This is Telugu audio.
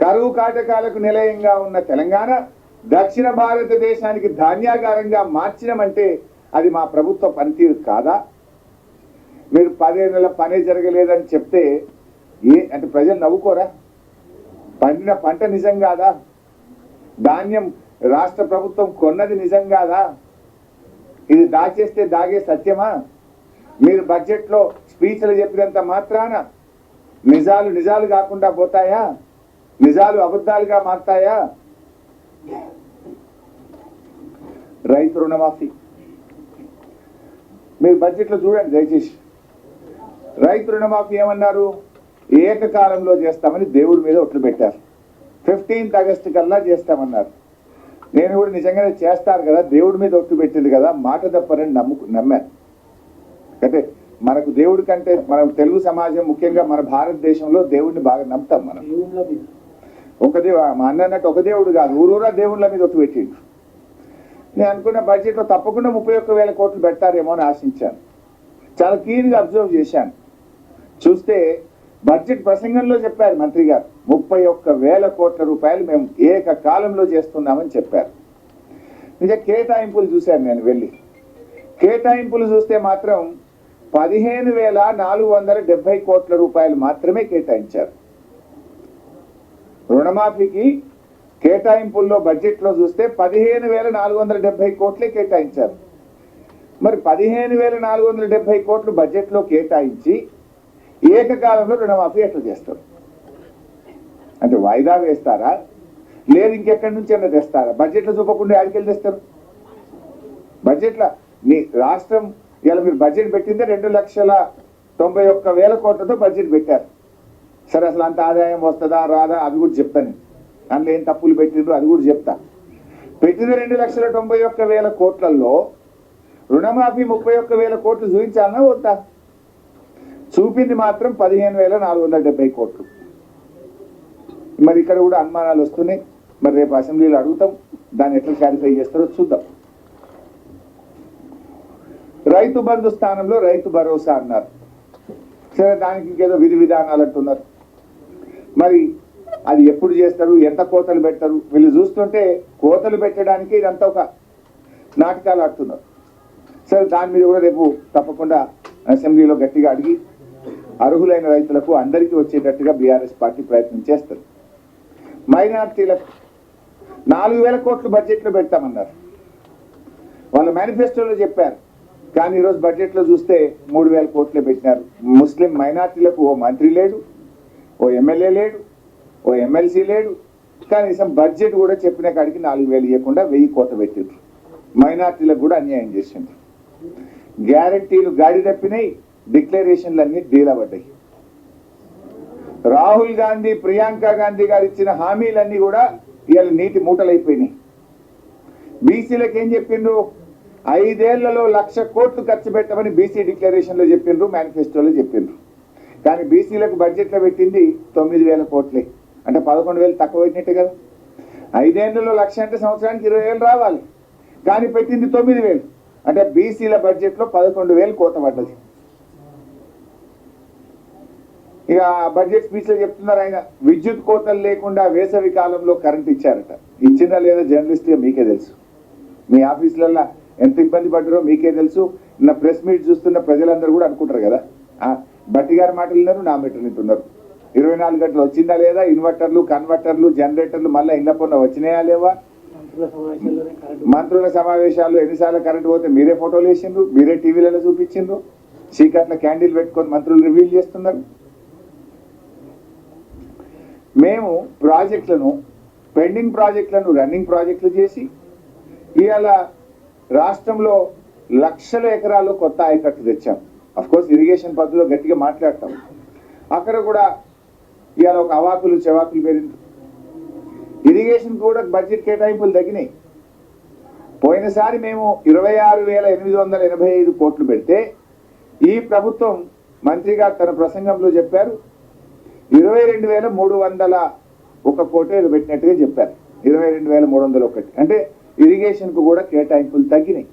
కరువు కాటకాలకు నిలయంగా ఉన్న తెలంగాణ దక్షిణ భారతదేశానికి ధాన్యాగారంగా మార్చడమంటే అది మా ప్రభుత్వ పనితీరు కాదా? మీరు పదేళ్ళ పనే జరగలేదని చెప్తే ఏ అంటే ప్రజలు నవ్వుకోరా? పండిన పంట నిజం కాదా? ధాన్యం రాష్ట్ర ప్రభుత్వం కొన్నది నిజం కాదా? ఇది దాచేస్తే దాగే సత్యమా? మీరు బడ్జెట్లో స్పీచ్లు చెప్పినంత మాత్రాన నిజాలు నిజాలు కాకుండా పోతాయా? నిజాలు అబద్ధాలుగా మారుతాయా? రైతు రుణమాఫీ. మీరు బడ్జెట్లో చూడండి దయచేసి. రైతు రుణమాఫీ ఏమన్నారు? ఏకకాలంలో చేస్తామని దేవుడి మీద ఒట్లు పెట్టారు. ఫిఫ్టీన్త్ ఆగస్ట్ కల్లా చేస్తామన్నారు. నేను కూడా నిజంగానే చేస్తారు కదా దేవుడి మీద ఒట్టు పెట్టింది కదా మాట తప్పనని నమ్ము నమ్మాను. అంటే మనకు దేవుడి కంటే మన తెలుగు సమాజం ముఖ్యంగా మన భారతదేశంలో దేవుడిని బాగా నమ్ముతాం మనం. ఒక దేవు మా అన్న అన్నట్టు ఒక దేవుడు కాదు ఊరూరా దేవుళ్ళ మీద ఒట్టు పెట్టిండు. నేను అనుకున్న బడ్జెట్లో తప్పకుండా ముప్పై ఒక్క వేల కోట్లు పెడతారేమో అని ఆశించాను. చాలా క్లీన్గా అబ్జర్వ్ చేశాను. చూస్తే బడ్జెట్ ప్రసంగంలో చెప్పారు మంత్రి గారు ముప్పై ఒక్క వేల కోట్ల రూపాయలు మేము ఏకకాలంలో చేస్తున్నామని చెప్పారు. నిజ కేటాయింపులు చూశాను నేను వెళ్ళి. కేటాయింపులు చూస్తే మాత్రం పదిహేను వేల నాలుగు వందల డెబ్బై కోట్ల రూపాయలు మాత్రమే కేటాయించారు. రుణమాఫీకి కేటాయింపుల్లో బడ్జెట్లో చూస్తే పదిహేను వేల నాలుగు వందల డెబ్బై కోట్లే కేటాయించారు. మరి పదిహేను వేల నాలుగు వందల డెబ్బై కోట్లు బడ్జెట్లో కేటాయించి ఏకకాలంలో రుణమాఫీ ఎట్లా చేస్తారు? అంటే వాయిదా వేస్తారా? లేదు ఇంకెక్కడి నుంచి అన్న తెస్తారా? బడ్జెట్లో చూపకుండా ఆడికెళ్ళి తెస్తారు? బడ్జెట్లో? మీ రాష్ట్రం ఇలా మీరు బడ్జెట్ పెట్టిందే రెండు లక్షల తొంభై ఒక్క వేల కోట్లతో బడ్జెట్ పెట్టారు. సరే అసలు అంత ఆదాయం వస్తుందా రాదా? అది కూడా చెప్తాను అందులో ఏం తప్పులు పెట్టిండ్రు అది కూడా చెప్తా. పెట్టిన రెండు లక్షల తొంభై ఒక్క వేల కోట్లలో రుణమాఫీ ముప్పై ఒక్క వేల కోట్లు చూపించాలన్నా వద్దా? చూపింది మాత్రం పదిహేను వేల నాలుగు వందల డెబ్బై కోట్లు. మరి ఇక్కడ కూడా అనుమానాలు వస్తున్నాయి. మరి రేపు అసెంబ్లీలో అడుగుతాం. దాన్ని ఎట్లా క్లారిఫై చేస్తారో చూద్దాం. రైతు బంధు స్థానంలో రైతు భరోసా అన్నారు. సరే దానికి ఇంకేదో విధి విధానాలు అంటున్నారు. మరి అది ఎప్పుడు చేస్తారు? ఎంత కోతలు పెడతారు? వీళ్ళు చూస్తుంటే కోతలు పెట్టడానికి ఇదంతా ఒక నాటకాలు ఆడుతున్నారు. సరే దాని మీద కూడా రేపు తప్పకుండా అసెంబ్లీలో గట్టిగా అడిగి అర్హులైన రైతులకు అందరికీ వచ్చేటట్టుగా బీఆర్ఎస్ పార్టీ ప్రయత్నం చేస్తారు. మైనార్టీలకు నాలుగు వేల కోట్లు బడ్జెట్లో పెడతామన్నారు. వాళ్ళ మేనిఫెస్టోలో చెప్పారు. కానీ ఈరోజు బడ్జెట్లో చూస్తే మూడు వేల కోట్లే పెట్టినారు. ముస్లిం మైనార్టీలకు ఓ మంత్రి లేడు ఓ ఎమ్మెల్యే లేడు ఓ ఎమ్మెల్సీ లేడు. కనీసం బడ్జెట్ కూడా చెప్పిన కాడికి నాలుగు వేలు ఇవ్వకుండా వెయ్యి కోట పెట్టిండ్రు. మైనార్టీలకు కూడా అన్యాయం చేసిండ్రు. గ్యారంటీలు గాడి తప్పినాయి డిక్లరేషన్లు అన్ని డీలబడ్డాయి రాహుల్ గాంధీ ప్రియాంక గాంధీ గారు ఇచ్చిన హామీలన్నీ కూడా ఇవాళ నీటి మూటలైపోయినాయి. బీసీలకు ఏం చెప్పిండ్రు? ఐదేళ్ళలో లక్ష కోట్లు ఖర్చు పెట్టమని బీసీ డిక్లరేషన్లో చెప్పిండ్రు మేనిఫెస్టోలో చెప్పిండ్రు. కానీ బీసీలకు బడ్జెట్లో పెట్టింది తొమ్మిది వేల కోట్లే. అంటే పదకొండు వేలు తక్కువ పెట్టినట్టు కదా. ఐదేళ్ళలో లక్ష అంటే సంవత్సరానికి ఇరవై వేలు రావాలి. కానీ పెట్టింది తొమ్మిది వేలు. అంటే బీసీల బడ్జెట్లో పదకొండు వేలు కోత పడ్డది. ఇక బడ్జెట్ స్పీచ్లో చెప్తున్నారు ఆయన విద్యుత్ కోతలు లేకుండా వేసవి కాలంలో కరెంట్ ఇచ్చారట. ఇచ్చిందా లేదా జర్నలిస్ట్గా మీకే తెలుసు. మీ ఆఫీసులల్లో ఎంత ఇబ్బంది పడ్డారో మీకే తెలుసు. నా ప్రెస్ మీట్ చూస్తున్న ప్రజలందరూ కూడా అనుకుంటారు కదా. బట్టి గారి మాటలు విన్నారు నా మీటర్లు వింటున్నారు. ఇరవై నాలుగు గంటలు వచ్చిందా లేదా? ఇన్వర్టర్లు కన్వర్టర్లు జనరేటర్లు మళ్ళీ ఇళ్ళ పొన్న వచ్చినాయా లేవా? మంత్రుల సమావేశాల్లో ఎన్నిసార్లు కరెంట్ పోతే మీరే ఫోటోలు వేసిండ్రు? మీరే టీవీలలో చూపించిండ్రు? చీకట్ల క్యాండిల్ పెట్టుకొని మంత్రులు రివీల్ చేస్తున్నారు. మేము ప్రాజెక్టులను పెండింగ్ ప్రాజెక్టులను రన్నింగ్ ప్రాజెక్టులు చేసి ఇవాళ రాష్ట్రంలో లక్షల ఎకరాలు కొత్త ఆయకట్టు తెచ్చాం. అఫ్ కోర్స్ ఇరిగేషన్ పద్ధతిలో గట్టిగా మాట్లాడతాం. అక్కడ కూడా ఇవాళ ఒక అవాకులు చెవాకులు పెరిగింది ఇరిగేషన్ కూడా బడ్జెట్ కేటాయింపులు తగ్గినాయి. పోయినసారి మేము ఇరవై ఆరు వేల ఎనిమిది వందల ఎనభై ఐదు కోట్లు పెడితే ఈ ప్రభుత్వం మంత్రి తన ప్రసంగంలో చెప్పారు. ఇరవై రెండు వేల మూడు వందల ఒక కోటి పెట్టినట్టుగా చెప్పారు. ఇరవై రెండు వేల మూడు వందల ఒకటి. అంటే ఇరిగేషన్కు కూడా కేటాయింపులు తగ్గినాయి.